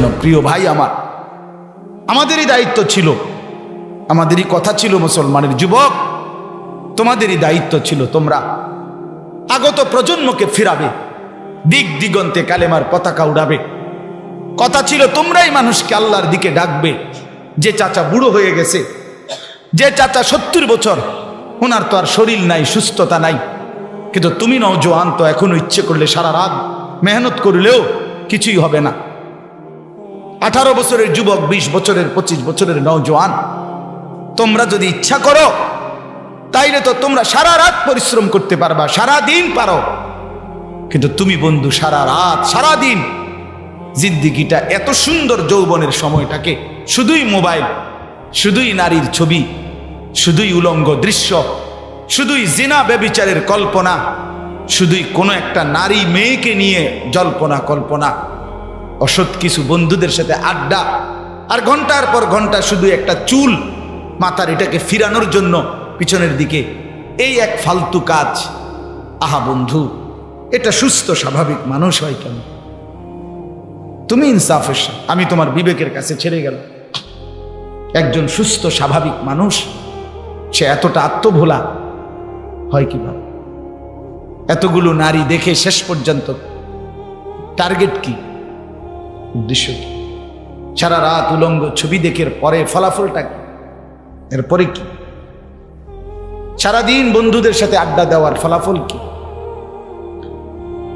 জন্য, প্রিয় ভাই আমার, আমাদেরই দায়িত্ব ছিল। আমাদেরই কথা ছিল মুসলমানের যুবক, তোমাদেরই দায়িত্ব ছিল তোমরা। আগত প্রজন্মকে ফিরাবে, দিক দিগন্তে কালেমার পতাকা উড়াবে। কথা ছিল তোমরাই মানুষকে আল্লাহর দিকে ডাকবে। যে চাচা বুড়ো হয়ে গেছে, যে চাচা সত্তর বছর ওনার তো আর শরীর নাই, সুস্থতা নাই। কিন্তু তুমি নওজোয়ান তো এখনও ইচ্ছে করলে সারা রাত মেহনত করলেও কিছুই হবে না। আঠারো বছরের যুবক, বিশ বছরের, পঁচিশ বছরের নওজোয়ান। তোমরা যদি ইচ্ছা করো, তাইলে তো তোমরা সারা রাত পরিশ্রম করতে পারবা, সারা দিন পারো। কিন্তু তুমি বন্ধু, সারা রাত, সারা দিন জিন্দিগিটা এত সুন্দর যৌবনের সময়টাকে শুধুই মোবাইল, শুধুই নারীর ছবি, শুধুই উলঙ্গ দৃশ্য, শুধুই জিনা ব্যবিচারের কল্পনা, শুধুই কোনো একটা নারী মেয়েকে নিয়ে জল্পনা কল্পনা। অসৎ কিছু বন্ধুদের সাথে আড্ডা। আর ঘণ্টার পর ঘণ্টা শুধু একটা চুল মাথার এটাকে ফিরানোর জন্য পিছনের দিকে। এই এক ফালতু কাজ। আহা বন্ধু, এটা সুস্থ, স্বাভাবিক মানুষ হয় কেন? তুমি ইনসাফের আমি তোমার বিবেকের কাছে ছেড়ে গেল একজন সুস্থ, স্বাভাবিক মানুষ, সে এতটা আত্মভোলা হয় কীভাবে? এতগুলো নারী দেখে শেষ পর্যন্ত টার্গেট কি? উদ্দেশ্য কি? সারা রাত উলঙ্গ ছবি দেখে পরে ফলাফলটা কি? এরপরে কি? সারাদিন বন্ধুদের সাথে আড্ডা দেওয়ার ফলাফল কি?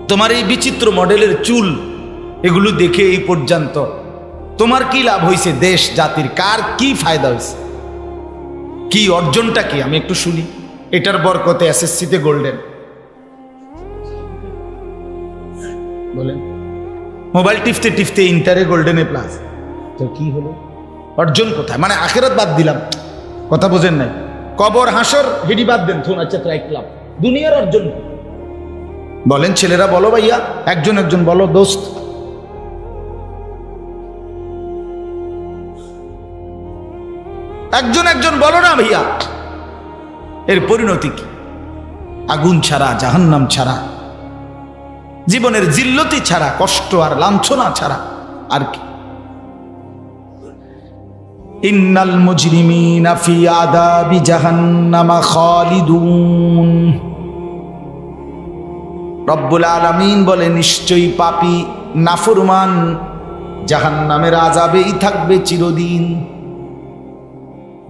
তোমার এই বিচিত্র মডেলের চুল, এগুলো দেখে এই পর্যন্ত তোমার কি লাভ হয়েছে দেশ, জাতির? কার কি ফায়দা হয়েছে কি অর্জনটা কি? আমি একটু শুনি। এটার বরকতে এসএসসিতে গোল্ডেন বলেন। মোবাইল টিপতে টিপতে ইন্টারে গোল্ডেনে প্লাস তো কি হলো? অর্জন কোথায়? মানে আখেরাত বাদ দিলাম। কথা বোঝেন নাই। কবর, হাসর, হেডি বাদ দেন থোন আচ্ছা রাখলাম দুনিয়ার অর্জন। বলেন, ছেলেরা বলো ভাইয়া, একজন একজন বলো, দোস্ত। একজন একজন বলো না ভাইয়া। এর পরিণতি কি? আগুন ছাড়া, জাহান্নাম ছাড়া। জীবনের জিল্লতি ছাড়া, কষ্ট আর লাঞ্ছনা ছাড়া, আর কি? ইন্নাল মুজরিমিনা ফি আদাবি জাহান্নামা খালিদুন। রব্বুল আলামিন বলে, নিশ্চয়ই পাপী, নাফরমান জাহান্নামের আজাবেই থাকবে চিরদিন।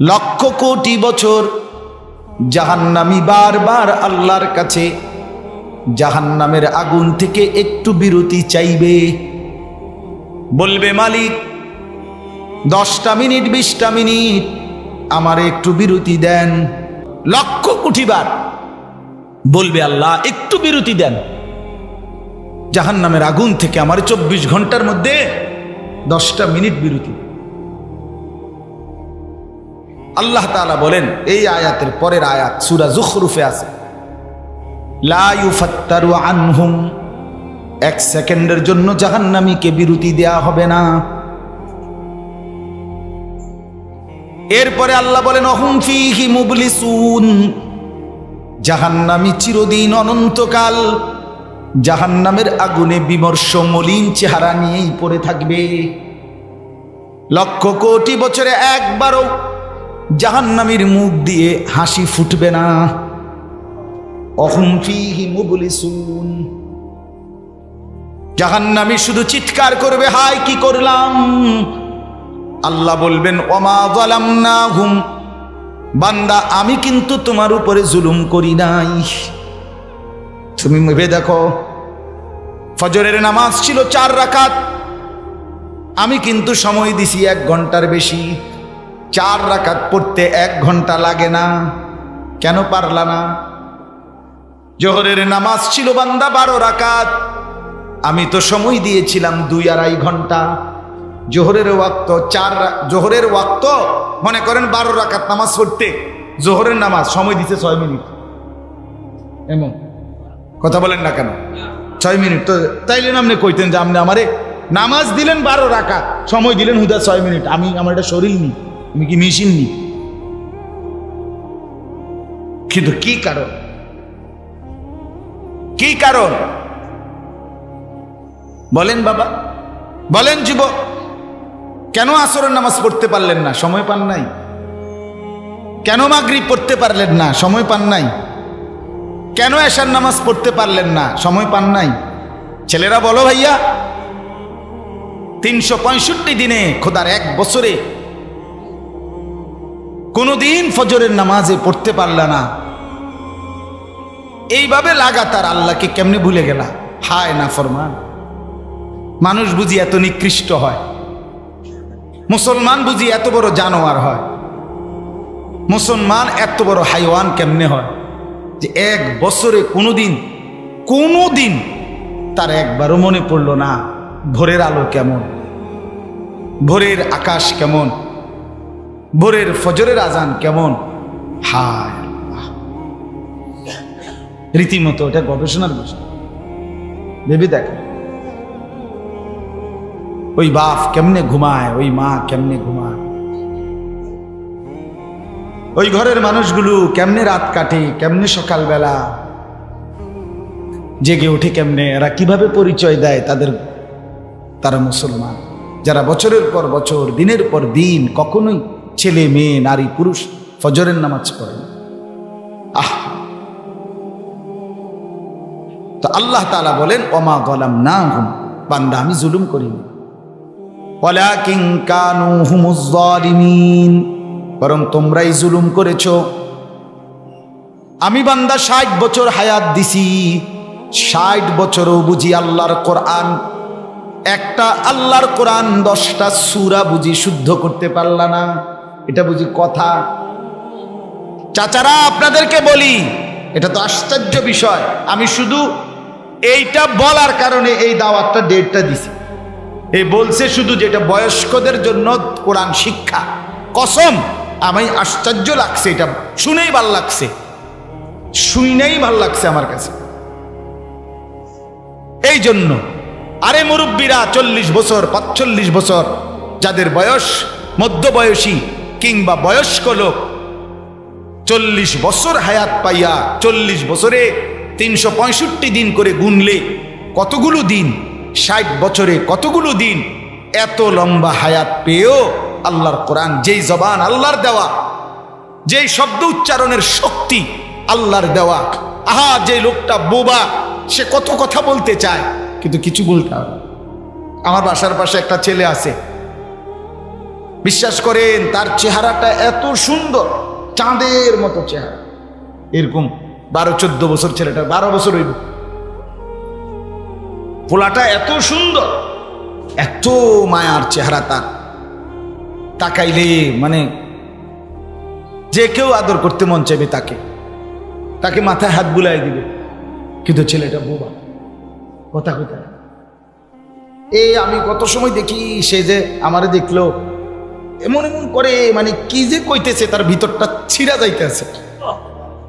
লক্ষ কোটি বছর জাহান্নামি বারবার আল্লাহর কাছে জাহান্নামের আগুন থেকে একটু বিরতি চাইবে। বলবে, মালিক, দশটা মিনিট, বিশটা মিনিট, আমার একটু বিরতি দেন। লক্ষ কোটি বার বলবে, আল্লাহ, একটু বিরতি দেন। জাহান্নামের আগুন থেকে আমার চব্বিশ ঘণ্টার মধ্যে দশটা মিনিট বিরতি। আল্লাহ তাআলা বলেন, এই আয়াতের পরের আয়াত, সুরা জুখরুফে আছে। লা ইউফাত্তারু আনহুম। এক সেকেন্ডের জন্য জাহান্নামীকে বিরতি দেয়া হবে না। এরপরে আল্লাহ বলেন, অহুম ফিহি মুবলিসুন। জাহান্নামী চিরদিন অনন্তকাল জাহান্নামের আগুনে বিমর্ষ মলিন চেহারা নিয়েই পড়ে থাকবে। লক্ষ কোটি বছরে একবারও জাহান্নামীর মুখ দিয়ে হাসি ফুটবে না। জাহান্নামী শুধু চিৎকার করবে হাই কি করলাম? আল্লাহ বলবেন, ওমা গলাম না হুম বান্দা, আমি কিন্তু তোমার উপরে জুলুম করি নাই। তুমি ভেবে দেখো, ফজরের নামাজ ছিল চার রাকাত। আমি কিন্তু সময় দিছি এক ঘণ্টার বেশি। চার রাকাত পড়তে এক ঘণ্টা লাগে না। কেন পারলা না? জোহরের নামাজ ছিল বান্দা বারো রাকাত। আমি তো সময় দিয়েছিলাম দুই আড়াই ঘণ্টা। জোহরের ওয়াক্ত চার জোহরের ওয়াক্ত, মনে করেন বারো রাকাত নামাজ পড়তে। জোহরের নামাজ, সময় দিতে ছয় মিনিট। এমন। কথা বলেন না কেন? ছয় মিনিট। তো তাইলে না আপনি কইতেন যে আপনি আমারে নামাজ দিলেন বারো রাকাত, সময় দিলেন হুদা ছয় মিনিট। আমি, আমার এটা শরীর নি আমি কি মেশিন নি কিন্তু কি কারণ? কি কারণ? বলেন বাবা। বলেন যুবক, কেন আসরের নামাজ পড়তে পারলেন না? সময় পান নাই? কেন মাগরিব পড়তে পারলেন না? সময় পান নাই? কেন এশার নামাজ পড়তে পারলেন না? সময় পান নাই? ছেলেরা, বলো ভাইয়া। তিনশো পঁয়ষট্টি দিনে খোদার এক বছরে কোনোদিন ফজরের নামাজে পড়তে পারলা না। এইভাবে লাগাতার আল্লাহকে কেমনে ভুলে গেলা? হায় না ফরমান। মানুষ বুঝি এত নিকৃষ্ট হয়। মুসলমান বুঝি এত বড় জানোয়ার হয়। মুসলমান এত বড় হাইওয়ান কেমনে হয়? যে এক বছরে কোনোদিন কোনোদিন তার একবারও মনে পড়ল না ভোরের আলো কেমন, ভোরের আকাশ কেমন, ভোরের ফজরের আজান কেমন। হায়। রীতিমতো, এটা গবেষণার বিষয়। ভেবে দেখেন ওই বাপ কেমনে ঘুমায়, ওই মা কেমনে ঘুমায়? ওই ঘরের মানুষগুলো কেমনে রাত কাটে, কেমনে সকালবেলা? জেগে ওঠে কেমনে? এরা কীভাবে পরিচয় দেয় তাদের, তারা মুসলমান? যারা বছরের পর বছর, দিনের পর দিন কখনোই ছেলে, মেয়ে, নারী, পুরুষ ফজরের নামাজ পড়ে না। তো আল্লাহ তাআলা বলেন, ওমা গলাম না হুম বান্দা, আমি জুলুম করিনি। ওয়ালাকিন কানু হুমুজ জালিমিন বরং তোমরাই জুলুম করেছ। আমি বান্দা, ষাট বছর হায়াত দিছি। ষাট বছরও বুঝি আল্লাহর কোরআন। একটা আল্লাহর কোরআন দশটা সুরা বুঝি শুদ্ধ করতে পারলা না। এটা বুঝি কথা। চাচারা, আপনাদেরকে বলি, এটা তো আশ্চর্য বিষয়। আমি শুধু এইটা বলার কারণে এই দাওয়াতটা ডেটটা দিছি। এই বলছে শুধু যেটা বয়স্কদের জন্য কোরআন শিক্ষা। কসম, আমি আশ্চর্য লাগছে এটা। শুনেই ভালো লাগছে। শুনেই ভালো লাগছে আমার কাছে। এই জন্য আরে মুরব্বীরা, চল্লিশ বছর, পাঁচচল্লিশ বছর, যাদের বয়স মধ্যবয়সী কিংবা বয়স্ক লোক, চল্লিশ বছর হায়াত পাইয়া, চল্লিশ বছরে তিনশো পঁয়ষট্টি দিন করে গুনলে কতগুলো দিন? ষাট বছরে কতগুলো দিন? এত লম্বা হায়াত পেয়েও আল্লাহর কোরআন, যেই জবান আল্লাহর দেওয়া, যেই শব্দ উচ্চারণের শক্তি আল্লাহর দেওয়া, আহা, যে লোকটা বোবা, সে কত কথা বলতে চায়, কিন্তু কিছু বলতে হবে আমার বাসার পাশে একটা ছেলে আছে। বিশ্বাস করেন, তার চেহারাটা এত সুন্দর, চাঁদের মতো চেহারা। এরকম বারো, চোদ্দ বছর ছেলেটা, বারো বছর হইব। পোলাটা এত সুন্দর, এত মায়ার চেহারা তার। তাকাইলে মানে যে কেউ আদর করতে মন চাইবে তাকে। তাকে মাথায় হাত বুলাই দিবে। কিন্তু ছেলেটা বোবা। কথা কোথায়? এই আমি কত সময় দেখি সে যে আমারে দেখল, এমন এমন করে মানে কি যে কইতেছে তার ভিতরটা ছিঁড়া যাইতেছে।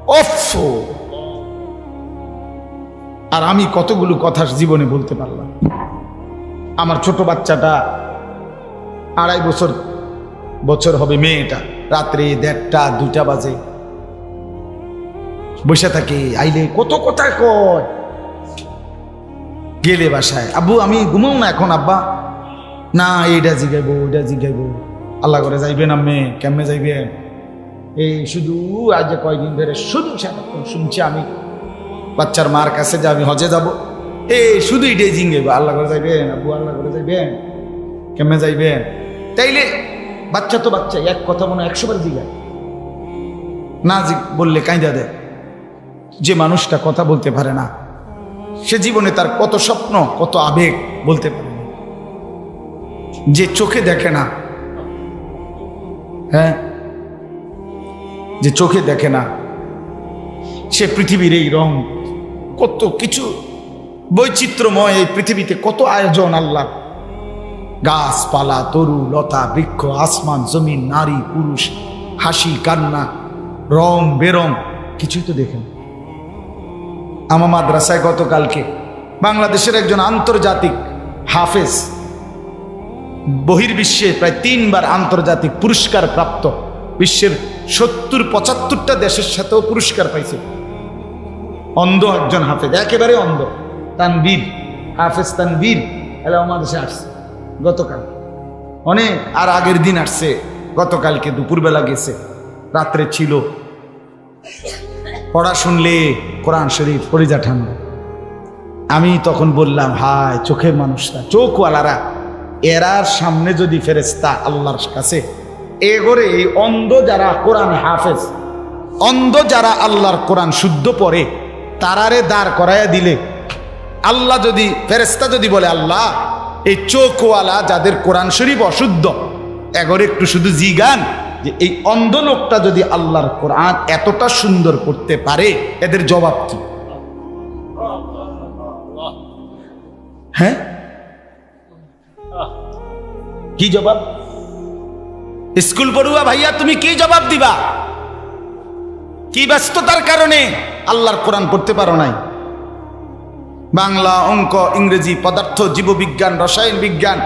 অফ! আর আমি কতগুলো কথা জীবনে বলতে পারলাম। আমার ছোট বাচ্চাটা আড়াই বছর বছর হবে মেয়েটা। রাত্রে দেড়টা দুটা বাজে। বসে থাকে, আইলে কত কথা কয়। গেলে বাসায়, আব্বু, আমি ঘুমাও না এখন, আব্বা। না এইটা জিগাইবো ওইটা জিগাইবো। আল্লাহ করে যাইবেন আমি কেমনে যাইবেন? এই শুধু আজ কয়দিন ধরে শুধু শুনছি আমি বাচ্চার মার কাছে যে আমি হজে যাব। এ, শুধুই ডেজিং জিঙ্গেবো আল্লাহ করে যাইবেন, আব্বু, আল্লাহ করে যাইবেন। কেমনে যাইবেন? তাইলে বাচ্চা তো বাচ্চা, এক কথা মনে হয় একশো বার জিগায়। না বললে কাঁদা দেয় যে মানুষটা কথা বলতে পারে না, সে জীবনে তার কত স্বপ্ন, কত আবেগ বলতে পারে। যে চোখে দেখে না হ্যাঁ? যে চোখে দেখে না, সে পৃথিবীর এই রং কত কিছু বৈচিত্র্যময় এই পৃথিবীতে, কত আয়োজন আল্লাহ। গাছপালা, তরু, লতা, বৃক্ষ, আসমান, জমিন, নারী, পুরুষ, হাসি, কান্না, রং, বেরং, কিছুই তো দেখেন। আমার মাদ্রাসায় গতকালকে বাংলাদেশের একজন আন্তর্জাতিক হাফেজ বহির্বিশ্বে প্রায় তিনবার আন্তর্জাতিক পুরস্কার প্রাপ্ত, বিশ্বের সত্তর পঁচাত্তরটা দেশের সাথেও পুরস্কার পাইছে। অন্ধ একজন হাফেজ, একেবারে অন্ধ। তানবীর হাফেজ তানবীর এলা আমার দেশে আসছে। গতকাল। অনেক, আর আগের দিন আসছে। গতকালকে দুপুরবেলা গেছে। রাত্রে ছিল। পড়া শুনলে কোরআন শরীফ পরিজা ঠান্ডা আমি তখন বললাম, হায়, চোখের মানুষরা, চোখওয়ালারা, এরার সামনে যদি ফেরেস্তা আল্লাহর কাছে, এ করে অন্ধ যারা কোরআন হাফেজ, অন্ধ যারা আল্লাহর কোরআন শুদ্ধ পড়ে তারারে দাঁড় করাইয়া দিলে। আল্লাহ যদি ফেরেস্তা যদি বলে, আল্লাহ, এই চোখওয়ালা যাদের কোরআন শরীফ অশুদ্ধ, এগরে একটু শুধু জিগান, যে এই অন্ধ লোকটা যদি আল্লাহর কোরআন এতটা সুন্দর করতে পারে, এদের জবাব কি? হ্যাঁ? কি জবাব? স্কুল পড়ুয়া ভাইয়া, তুমি কি জবাব দিবা? কি ব্যস্ততার কারণে আল্লাহর কোরআন পড়তে পারো নাই? বাংলা অঙ্ক, ইংরেজি, পদার্থ, জীববিজ্ঞান, রসায়ন বিজ্ঞান,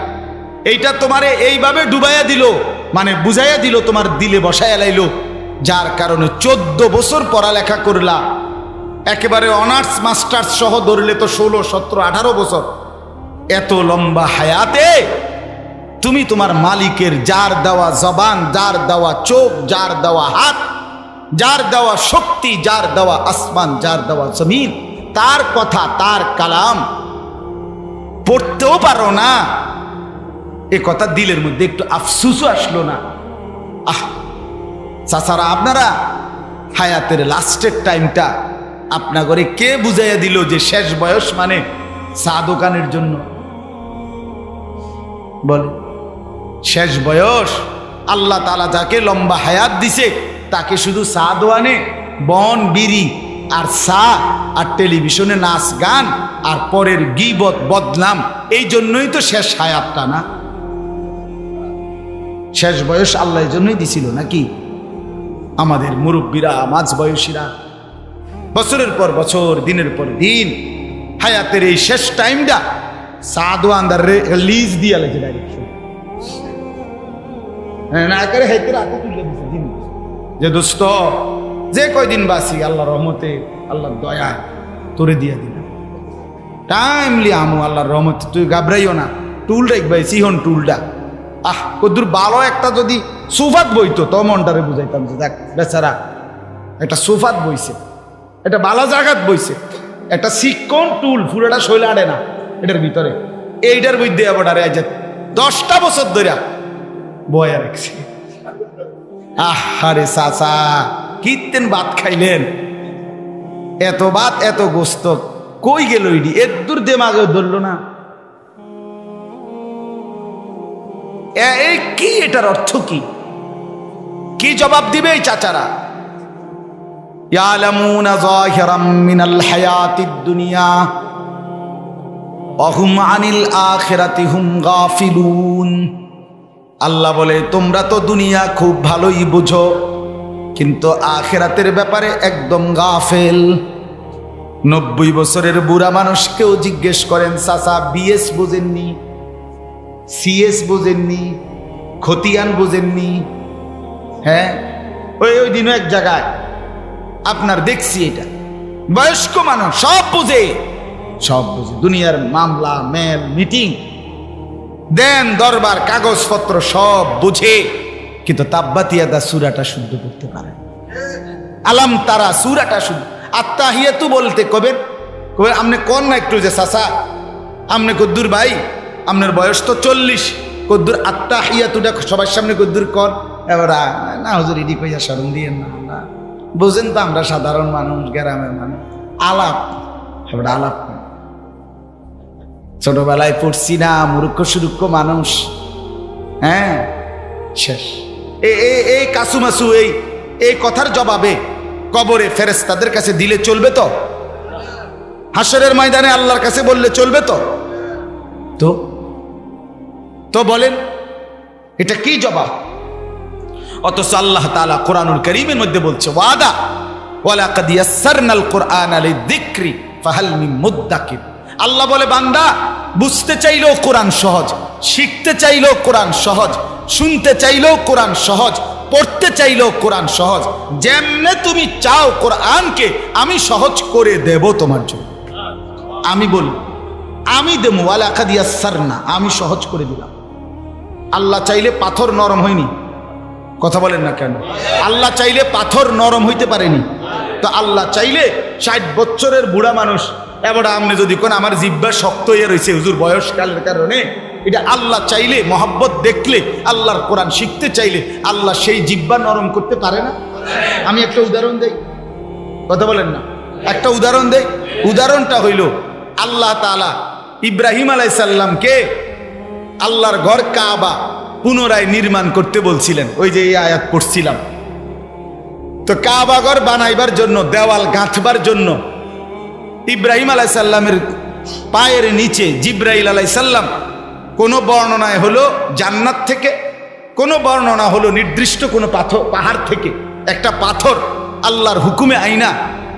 এইটা তোমারে এইভাবে ডুবাইয়া দিল মানে বুঝাইয়া দিল, তোমার দিলে বসাইয়া লাইল, যার কারণে চোদ্দ বছর পড়ালেখা করলা। একেবারে অনার্স, মাস্টার্স সহ ধরলে তো ষোলো, সতেরো, আঠারো বছর। এত লম্বা হায়াতে তুমি তোমার মালিকের যার দেওয়া জবান, যার দেওয়া চোখ, যার দেওয়া হাত যার দেওয়া শক্তি, যার দেওয়া আসমান, যার দেওয়া জমিন, তার কথা, তার কালাম পড়তেও পারো না। এ কথা দিলের মধ্যে একটু আফসুসও আসলো না। আহ, চাচারা, আপনারা হায়াতের লাস্টের টাইমটা আপনা করে কে বুঝাইয়া দিল যে শেষ বয়স মানে চা দোকানের জন্য? বলে, শেষ বয়স, আল্লাহ তালা যাকে লম্বা হায়াত দিছে তাকে শুধু চা দোয়ানে, বন, বিড়ি, আর চা আর টেলিভিশনে নাচ, গান, আর পরের গিবত, বদনাম, এই জন্যই তো শেষ হায়াতটা না? শেষ বয়স আল্লাহ জন্যই দিছিল নাকি? আমাদের মুরব্বীরা, মাঝ বয়সীরা, বছরের পর বছর, দিনের পর দিন, হায়াতের এই শেষ টাইমটা সাদু আন্দার লিজ দিয়া লেগে ডাইরেক্ট না করে রাতে তুলে যে দোস্ত, যে কয়দিন বাসি আল্লাহ রহমতে, আল্লাহর দয়া তোরে দিয়া দিলাম। টাইমলি আমু, আল্লাহর রহমতে, তুই ঘাবড়াইও না। টুল রাখবাই সিহন টুলটা। আহ, কদ্দুর ভালো একটা যদি সুফাত বইতো, তো মনটারে বুঝাইতাম যে দেখ, বেচারা, একটা সুফাত বইছে এটা ভালো জাগাত বইছে, একটা শিক্ষণ টুল পুরোটা শৈলে আড়ে না, এটার ভিতরে। এইটার মধ্যে আবার আজ দশটা বছর ধরে বয়া রাখছে। আহারে চাচা কীর্তেন ভাত খাইলেন এত ভাত এত গোস্ত কই গেল ইডি এর দূর দেমাগে ধরল না এ- এই কি এটার অর্থ কি কি জবাব দিবে এই চাচারা يعلمون ظاهرا من الحياة الدنيا وهم عن الآخرة هم غافلون আল্লাহ বলে, তোমরা তো দুনিয়া খুব ভালোই বুঝো, কিন্তু আখেরাতের ব্যাপারে একদম গাফেল। নব্বই বছরের বুড়া মানুষকেও জিজ্ঞেস করেন, চাচা, বিএস বোঝেননি, সিএস বোঝেননি, খতিয়ান বোঝেননি? হ্যাঁ? ওই ওই দিনও এক জায়গায়। আপনার দেখছি এটা। বয়স্ক মানুষ, সব বুঝে। সব বুঝে। দুনিয়ার মামলা, মেল, মিটিং। দেন দরবার, কাগজপত্র সব বুঝে। কিন্তু তাব্বাতিয়াদা সুরাটা শুদ্ধ করতে পারে। আলাম তারা সুরাটা শুদ্ধ। আত্মাহিয়াতু বলতে কবেন কবে? আপনি কোন না একটু যে চাচা আপনি কদ্দুর ভাই? আপনার বয়স তো চল্লিশ। কদ্দুর আত্মাহিয়াতুটা সবার সামনে কদ্দুর কর। এবার না, হুজুর, ইডি কইয়া স্মরণ দিয়ে না না বুঝেন তো আমরা সাধারণ মানুষ, গ্রামের মানুষ। আলাপ। এবার আলাপ। ছোটবেলায় পড়ছি না মূর্খ সুরুক্ষ মানুষ। হ্যাঁ? শেষ। এই কাসুমাসু এই এই কথার জবাবে কবরে ফেরেস তাদের কাছে দিলে চলবে তো? হাসরের ময়দানে আল্লাহর কাছে বললে চলবে তো? তো? তো বলেন এটা কি জবাব? অথচ আল্লাহ তালা কোরআনুল করিমের মধ্যে বলছে ওয়াদা ওয়ালাকাদ ইয়াসসারনাল কোরআন আলী দিক্রি ফাহাল মুদ্দাকির। আল্লাহ বলে, বান্দা, বুঝতে চাইলেও কোরআন সহজ, শিখতে চাইলেও কোরআন সহজ, শুনতে চাইলেও কোরআন সহজ, পড়তে চাইলেও কোরআন সহজ, যেমনে তুমি চাও কোরআনকে, আমি সহজ করে দেব তোমার জন্য। আমি বলি, আমি দেবো ওয়ালাকাদ না আমি সহজ করে দিলাম। আল্লাহ চাইলে পাথর নরম হয়নি। কথা বলেন না কেন? আল্লাহ চাইলে পাথর নরম হইতে পারেনি। তো আল্লাহ চাইলে ষাট বছরের বুড়া মানুষ এবার আপনি যদি কোন আমার জিব্বা শক্ত হয়ে রয়েছে হুজুর বয়সকালের কারণে, এটা আল্লাহ চাইলে, মহব্বত দেখলে, আল্লাহর কোরআন শিখতে চাইলে, আল্লাহ সেই জিব্বা নরম করতে পারে না। আমি একটা উদাহরণ দেই। কথা বলেন না। একটা উদাহরণ দেই। উদাহরণটা হইল, আল্লাহ তালা ইব্রাহিম আলাই আলাইসাল্লামকে আল্লাহর ঘর কাবা পুনরায় নির্মাণ করতে বলছিলেন। ওই যে এই আয়াত পড়ছিলাম। তো কাবা ঘর বানাইবার জন্য, দেওয়াল গাঁথবার জন্য ইব্রাহিম আলাইসাল্লামের পায়ের নিচে জিব্রাইল আলাইসাল্লাম কোনো বর্ণনায় হলো জান্নাত থেকে, কোনো বর্ণনা হলো নির্দিষ্ট কোনো পাথর পাহাড় থেকে। একটা পাথর আল্লাহর হুকুমে আইনা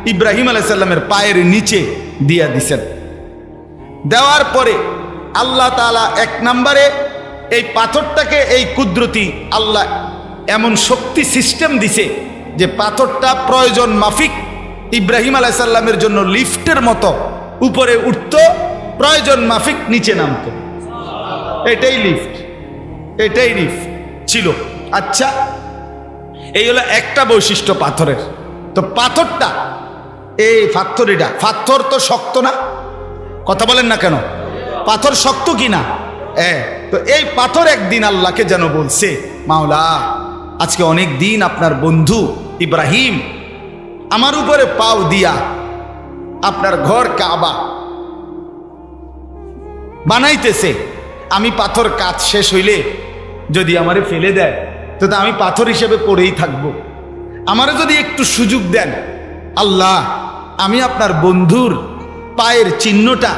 ইব্রাহিম আলাইসাল্লামের পায়ের নিচে দিয়া দিছেন। দেওয়ার পরে আল্লাহ তাআলা এক নম্বরে এই পাথরটাকে, এই কুদরতি আল্লাহ এমন শক্তি সিস্টেম দিছে যে পাথরটা প্রয়োজন মাফিক ইব্রাহিম আলাইসাল্লামের জন্য লিফটের মতো উপরে উঠত, প্রয়োজন মাফিক নিচে নামতো। এটাই লিফট এটাই লিফট ছিল। আচ্ছা এই হলো একটা বৈশিষ্ট্য পাথরের। তো পাথরটা, এই পাথরিটা পাথর তো শক্ত না? কথা বলেন না কেন? পাথর শক্ত কি না হ্যাঁ তো এই পাথর একদিন আল্লাহকে যেন বলছে, মাওলা, আজকে অনেক দিন আপনার বন্ধু ইব্রাহিম আমার উপরে পাও দিয়া আপনার ঘর কাবা বানাইতেছে। আমি পাথর কাজ শেষ হইলে যদি আমারে ফেলে দেয়, তো তা আমি পাথর হিসেবে পড়েই থাকব। আমারও যদি একটু সুযোগ দেন, আল্লাহ, আমি আপনার বন্ধুর পায়ের চিহ্নটা,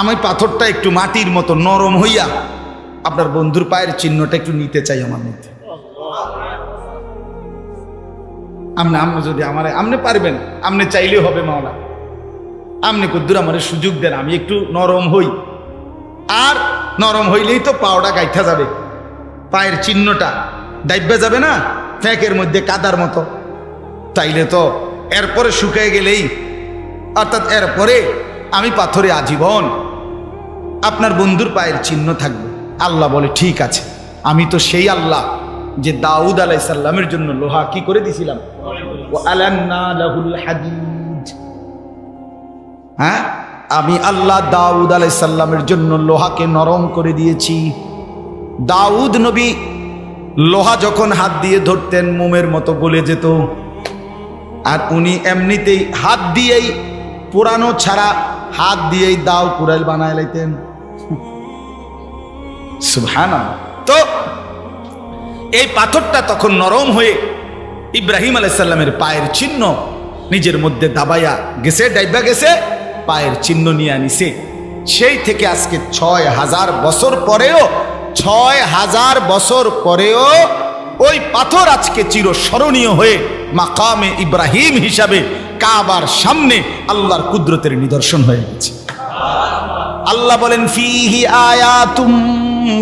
আমি পাথরটা একটু মাটির মতো নরম হইয়া আপনার বন্ধুর পায়ের চিহ্নটা একটু নিতে চাই আমার মধ্যে। আপনি আপনি যদি আমার আপনি পারবেন আপনি চাইলেও হবে মাওলা। আপনি কদ্দুর আমার সুযোগ দেন, আমি একটু নরম হই। আর নরম হইলেই তো পাওটা গাইথা যাবে। পায়ের চিহ্নটা দাইব্যা যাবে না? ফ্যাঁকের মধ্যে কাদার মতো। তাইলে তো এরপরে শুকিয়ে গেলেই অর্থাৎ এরপরে আমি পাথরে আজীবন আপনার বন্ধুর পায়ের চিহ্ন থাকবে। আল্লাহ বলে, ঠিক আছে, আমি তো সেই আল্লাহ। যে দাউদ আলাইসাল্লামের জন্য লোহা কি করে দিছিলাম? হ্যাঁ? আমি আল্লাহ দাউদ আলাইসাল্লামের জন্য লোহাকে নরম করে দিয়েছি। দাউদ নবী লোহা যখন হাত দিয়ে ধরতেন, মোমের মতো গলে যেত। আর উনি এমনিতেই হাত দিয়েই পুরানো ছাড়া হাত দিয়েই দাও কুড়াইল বানায় লাইতেন। সুবহানা তো এই পাথরটা তখন নরম হয়ে ইব্রাহিম আলাইসাল্লামের পায়ের চিহ্ন নিজের মধ্যে দাবাইয়া গেছে, ডাইবা গেছে, পায়ের চিহ্ন নিয়ে আনিছে। সেই থেকে আজকে ছয় হাজার বছর পরেও, ছয় হাজার বছর পরেও ওই পাথর আজকে চিরস্মরণীয় হয়ে মাকামে ইব্রাহিম হিসাবে কাবার সামনে আল্লাহর কুদরতের নিদর্শন হয়ে গেছে। আল্লাহ বলেন, ফিহি আয়াতুম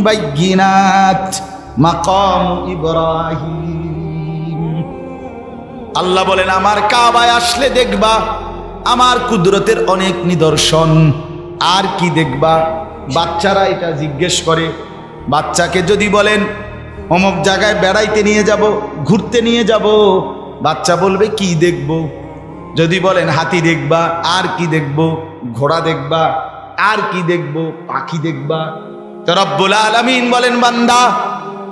বাইয়িনাত। মাকাম ইব্রাহিম। আল্লাহ বলেন, আমার কাবায় আসলে দেখবা, আমার কুদরতের অনেক নিদর্শন। আর কি দেখবা? বাচ্চারা এটা জিজ্ঞেস করে। বাচ্চাকে যদি বলেন, অমুক জায়গায় বেড়াইতে নিয়ে যাব, ঘুরতে নিয়ে যাব? বাচ্চা বলবে, কি দেখব? যদি বলেন, হাতি দেখবা, আর কি দেখব? ঘোড়া দেখবা, আর কি দেখব? পাখি দেখবা। তো রব্বুল আলামিন বলেন, বান্দা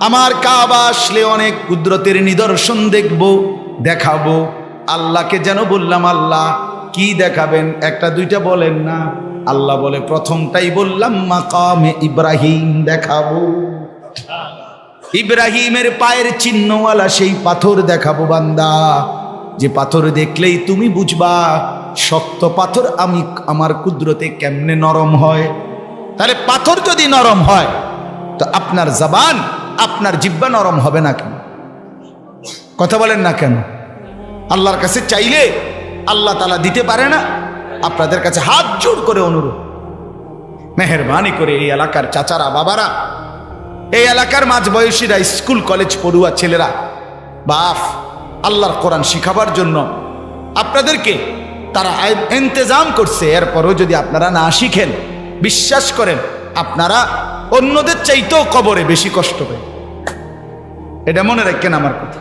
আমার কাবা আসলে অনেক কুদরতের নিদর্শন দেখব, দেখাবো। আল্লাহকে যেন বললাম, আল্লাহ, কি দেখাবেন? একটা, দুইটা বলেন না। আল্লাহ বলে, প্রথমটাই বললাম, মাকামে ইব্রাহিম দেখাবো। ইব্রাহিমের পায়ের চিহ্নওয়ালা সেই পাথর দেখাবো, বান্দা। যে পাথর দেখলেই তুমি বুঝবা, শক্ত পাথর আমি, আমার কুদরতে কেমনে নরম হয়। তাহলে পাথর যদি নরম হয়, তো আপনার জবান আপনার জিব্বা নরম হবে না কেন? কথা বলেন না কেন? আল্লাহর কাছে চাইলে আল্লাহ তালা দিতে পারে না। আপনাদের কাছে হাত জোড় করে অনুরোধ। মেহরবানি করে এই এলাকার চাচারা, বাবারা, এই এলাকার মাঝ বয়সীরা, স্কুল, কলেজ, পড়ুয়া ছেলেরা বাফ আল্লাহর কোরআন শিখাবার জন্য আপনাদেরকে তারা ইন্তজাম করছে। এরপরও যদি আপনারা না শিখেন, বিশ্বাস করেন, আপনারা অন্যদের চাইতেও কবরে বেশি কষ্ট পায়। এটা মনে রাখেন আমার কথা।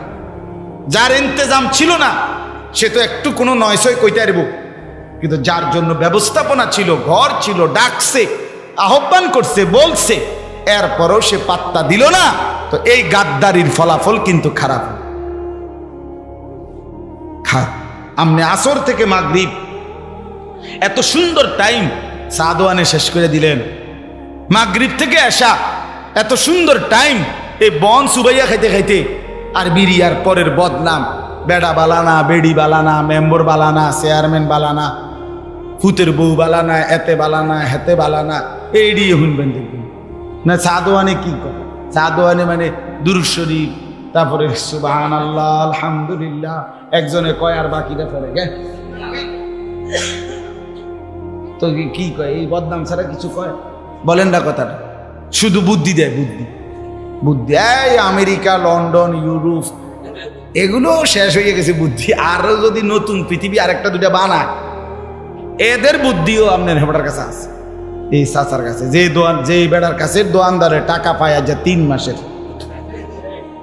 যার ইন্তেজাম ছিল না, সে তো একটু কোনো নয়সই কইতে পারব। কিন্তু যার জন্য ব্যবস্থাপনা ছিল, ঘর ছিল, ডাকছে, আহ্বান করছে, বলছে, এরপরও সে পাত্তা দিল না, তো এই গাদ্দারির ফলাফল কিন্তু খারাপ। আমনে আসর থেকে মাগরিব। এত সুন্দর টাইম সাদওয়ানে শেষ করে দিলেন। মাগরিব থেকে আসা এত সুন্দর টাইম এই বন সুবাইয়া খাইতে খাইতে, আর বিরিয়ার পরের বদনাম, বেড়া বালানা, বেড়ি বালানা, মেম্বর বালানা চেয়ারম্যান বালানা ফুতের বউ বালানা, এতে বালানা, হেতে বালানা এইডিয়ে শুনবেন দেখবেন না, সাদওয়ানে কি করে? সাদওয়ানে মানে দুরুদ শরীফ, তারপরে সুবাহান আল্লাহ আলহামদুলিল্লাহ, একজনে কয়, আর বাকিটা পড়ে গে? তো কি কয়? এই বদনাম ছাড়া কিছু কয়? বলেন না কথাটা। শুধু বুদ্ধি দেয়, বুদ্ধি। বুদ্ধি। এই আমেরিকা, লন্ডন, ইউরোপ, এগুলো শেষ হয়ে গেছে বুদ্ধি। আরও যদি নতুন পৃথিবী আরেকটা দুটা বানায়, এদের বুদ্ধিও আপনার হেবটার কাছে আছে। এই চাচার কাছে, যে দোয়ান যে বেড়ার কাছে দোয়ানদারে টাকা পায় আজ তিন মাসের।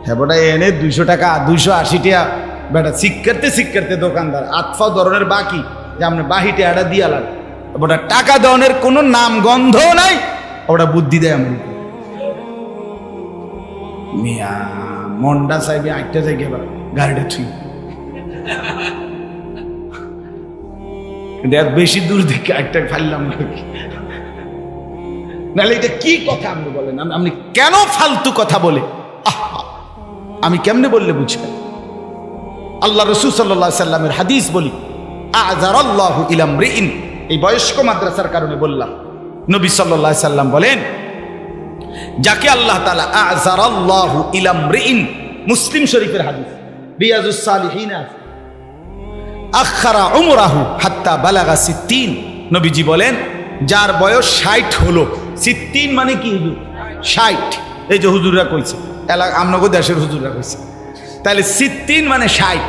হেবটা এনে দুইশো টাকা, দুইশো আশি টাকা বেটা শিক্ষার্থে শিক্ষার্থে দোকানদার। আতফা ধরনের বাকি, যে আপনি বাহিটে আটা দিয়ে ওটা টাকা দেওয়ানের কোনো নাম গন্ধ নাই ওটা বুদ্ধি দেয় আমি মিয়া মন্ডা সাহেব আটটা এবার গাড়িটা থুই দেখ বেশি দূর থেকে ফাইলাম নাকি নাহলে এটা কি কথা আপনি বলেন। আপনি কেন ফালতু কথা বলে? আমি কেমনে বললে বুঝবেন আল্লাহ রসুল সাল্লাহ সাল্লামের হাদিস বলি আজার আল্লাহ ইলাম রিন এই বয়স্ক মাদ্রাসার কারণে বললাম। নবী সাল্লাহ সাল্লাম বলেন, যাকে আল্লাহ তালা আজার আল্লাহ ইলাম মুসলিম শরীফের হাদিস আখারা উমরাহু হাত্তা বালাগা সিদ্দিন নবীজি বলেন, যার বয়স ষাট হলো। সিদ্দিন মানে কি হুজুর? ষাট। এই যে হুজুররা কইছে আমনগর দেশের হুজুররা কইছে। তাহলে সিদ্দিন মানে ষাট।